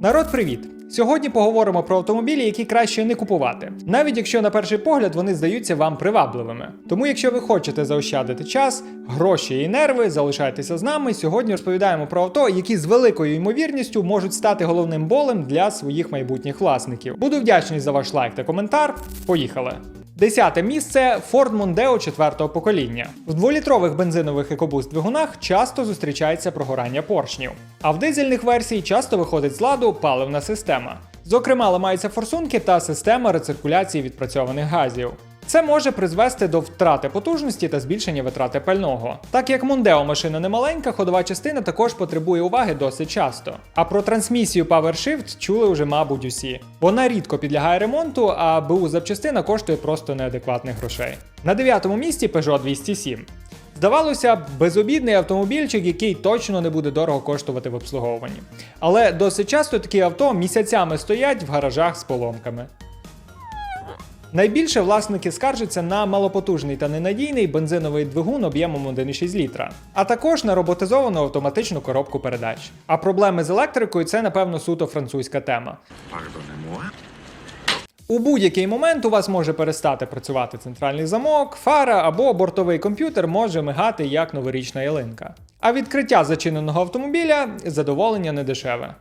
Народ, привіт! Сьогодні поговоримо про автомобілі, які краще не купувати, навіть якщо на перший погляд вони здаються вам привабливими. Тому, якщо ви хочете заощадити час, гроші і нерви, залишайтеся з нами. Сьогодні розповідаємо про авто, які з великою ймовірністю можуть стати головним болем для своїх майбутніх власників. Буду вдячний за ваш лайк та коментар. Поїхали! Десяте місце Ford Mondeo четвертого покоління. В дволітрових бензинових екобуст двигунах часто зустрічається прогорання поршнів, а в дизельних версій часто виходить з ладу паливна система. Зокрема, ламаються форсунки та система рециркуляції відпрацьованих газів. Це може призвести до втрати потужності та збільшення витрати пального. Так як Mondeo машина не маленька, ходова частина також потребує уваги досить часто. А про трансмісію PowerShift чули вже, мабуть, усі. Вона рідко підлягає ремонту, а БУ запчастина коштує просто неадекватних грошей. На дев'ятому місці Peugeot 207. Здавалося б, безобідний автомобільчик, який точно не буде дорого коштувати в обслуговуванні. Але досить часто такі авто місяцями стоять в гаражах з поломками. Найбільше власники скаржаться на малопотужний та ненадійний бензиновий двигун об'ємом 1,6 літра, а також на роботизовану автоматичну коробку передач. А проблеми з електрикою це, напевно, суто французька тема. У будь-який момент у вас може перестати працювати центральний замок, фара або бортовий комп'ютер може мигати як новорічна ялинка. А відкриття зачиненого автомобіля задоволення не дешеве.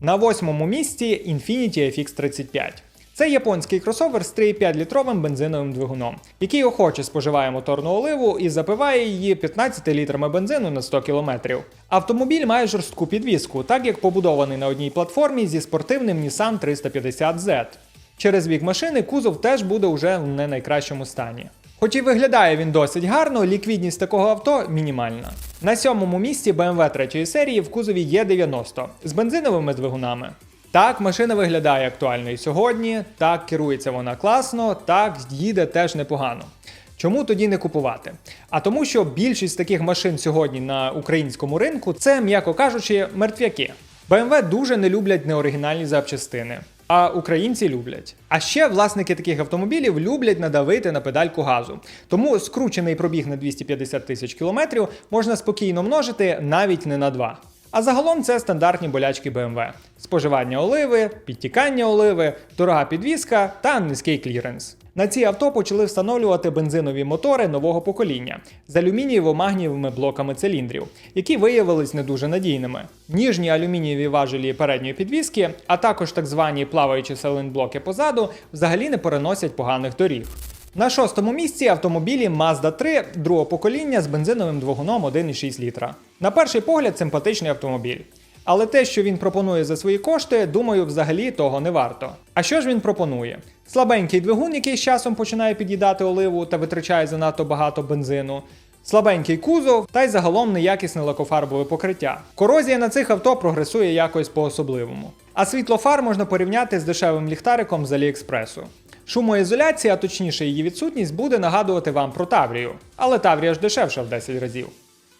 На восьмому місці Infiniti FX35. Це японський кросовер з 3,5-літровим бензиновим двигуном, який охоче споживає моторну оливу і запиває її 15 літрами бензину на 100 км. Автомобіль має жорстку підвіску, так як побудований на одній платформі зі спортивним Nissan 350Z. Через вік машини кузов теж буде уже в не найкращому стані. Хоч і виглядає він досить гарно, ліквідність такого авто мінімальна. На сьомому місці BMW 3 серії в кузові Є90 з бензиновими двигунами. Так, машина виглядає актуально і сьогодні, так керується вона класно, так їде теж непогано. Чому тоді не купувати? А тому, що більшість таких машин сьогодні на українському ринку це, м'яко кажучи, мертвяки. BMW дуже не люблять неоригінальні запчастини. А українці люблять. А ще власники таких автомобілів люблять надавити на педальку газу. Тому скручений пробіг на 250 тисяч кілометрів можна спокійно множити навіть не на два. А загалом це стандартні болячки BMW: споживання оливи, підтікання оливи, дорога підвізка та низький кліренс. На ці авто почали встановлювати бензинові мотори нового покоління з алюмінієво-магнієвими блоками циліндрів, які виявились не дуже надійними. Ніжні алюмінієві важелі передньої підвіски, а також так звані плаваючі сайлентблоки позаду, взагалі не переносять поганих доріг. На шостому місці автомобілі Mazda 3 другого покоління з бензиновим двигуном 1,6 літра. На перший погляд, симпатичний автомобіль. Але те, що він пропонує за свої кошти, думаю, взагалі того не варто. А що ж він пропонує? Слабенький двигун, який з часом починає під'їдати оливу та витрачає занадто багато бензину. Слабенький кузов та й загалом неякісне лакофарбове покриття. Корозія на цих авто прогресує якось по-особливому. А світло фар можна порівняти з дешевим ліхтариком з Аліекспресу. Шумоізоляція, а точніше її відсутність, буде нагадувати вам про Таврію, але Таврія ж дешевша в 10 разів.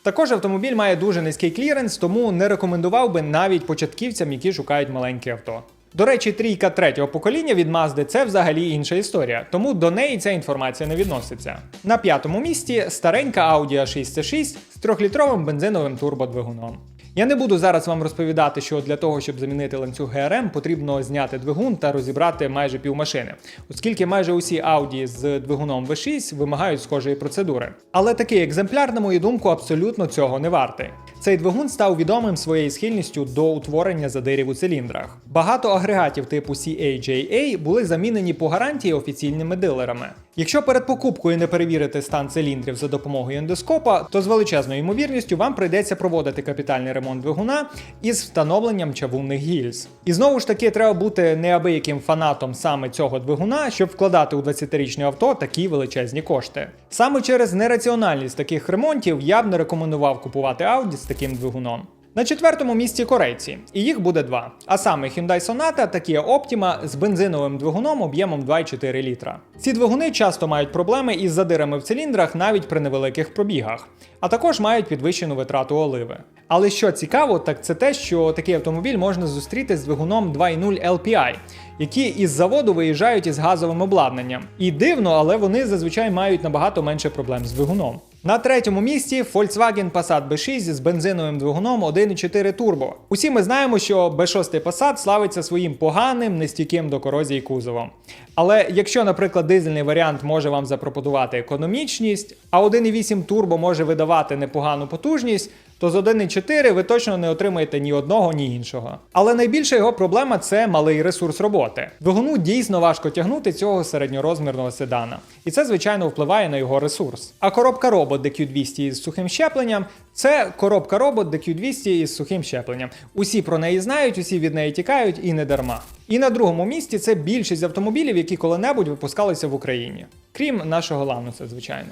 Також автомобіль має дуже низький кліренс, тому не рекомендував би навіть початківцям, які шукають маленьке авто. До речі, трійка третього покоління від Mazda це взагалі інша історія, тому до неї ця інформація не відноситься. На п'ятому місці старенька Audi a 6 c 6 з трьохлітровим бензиновим турбодвигуном. Я не буду зараз вам розповідати, що для того, щоб замінити ланцюг ГРМ, потрібно зняти двигун та розібрати майже півмашини, оскільки майже усі Audi з двигуном V6 вимагають схожої процедури. Але такий екземпляр, на мою думку, абсолютно цього не вартий. Цей двигун став відомим своєю схильністю до утворення задирів у циліндрах. Багато агрегатів типу CAJA були замінені по гарантії офіційними дилерами. Якщо перед покупкою не перевірити стан циліндрів за допомогою ендоскопа, то з величезною ймовірністю вам прийдеться проводити капітальний ремонт двигуна із встановленням чавунних гільз. І знову ж таки треба бути неабияким фанатом саме цього двигуна, щоб вкладати у 20-річне авто такі величезні кошти. Саме через нераціональність таких ремонтів я б не рекомендував купувати Audi з таким двигуном. На четвертому місці корейці, і їх буде два. А саме Hyundai Sonata та Kia Optima з бензиновим двигуном об'ємом 2,4 літра. Ці двигуни часто мають проблеми із задирами в циліндрах навіть при невеликих пробігах, а також мають підвищену витрату оливи. Але що цікаво, так це те, що такий автомобіль можна зустріти з двигуном 2.0 LPI, які із заводу виїжджають із газовим обладнанням. І дивно, але вони зазвичай мають набагато менше проблем з двигуном. На третьому місці Volkswagen Passat B6 з бензиновим двигуном 1.4 турбо. Усі ми знаємо, що B6 Passat славиться своїм поганим, нестійким до корозії кузовом. Але якщо, наприклад, дизельний варіант може вам запропонувати економічність, а 1.8 турбо може видавати непогану потужність, то з 1.4 ви точно не отримаєте ні одного, ні іншого. Але найбільша його проблема це малий ресурс роботи. Двигуну дійсно важко тягнути цього середньорозмірного седана, і це звичайно впливає на його ресурс. А коробка робот DQ200 із сухим щепленням це коробка робот DQ200 із сухим щепленням. Усі про неї знають, усі від неї тікають і не дарма. І на другому місці це більшість автомобілів, які коли-небудь випускалися в Україні, крім нашого Лануса, звичайно.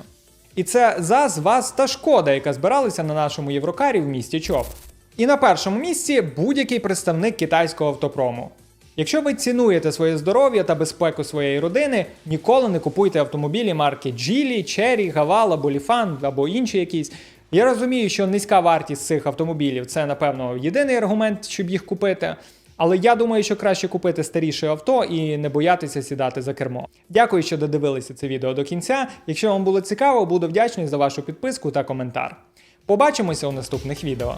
І це ЗАЗ, ВАЗ та Шкода, яка збиралися на нашому Єврокарі в місті Чоп. І на першому місці будь-який представник китайського автопрому. Якщо ви цінуєте своє здоров'я та безпеку своєї родини, ніколи не купуйте автомобілі марки Cherry, Haval або Lifan або інші якісь. Я розумію, що низька вартість цих автомобілів це, напевно, єдиний аргумент, щоб їх купити. Але я думаю, що краще купити старіше авто і не боятися сідати за кермо. Дякую, що додивилися це відео до кінця. Якщо вам було цікаво, буду вдячний за вашу підписку та коментар. Побачимося у наступних відео.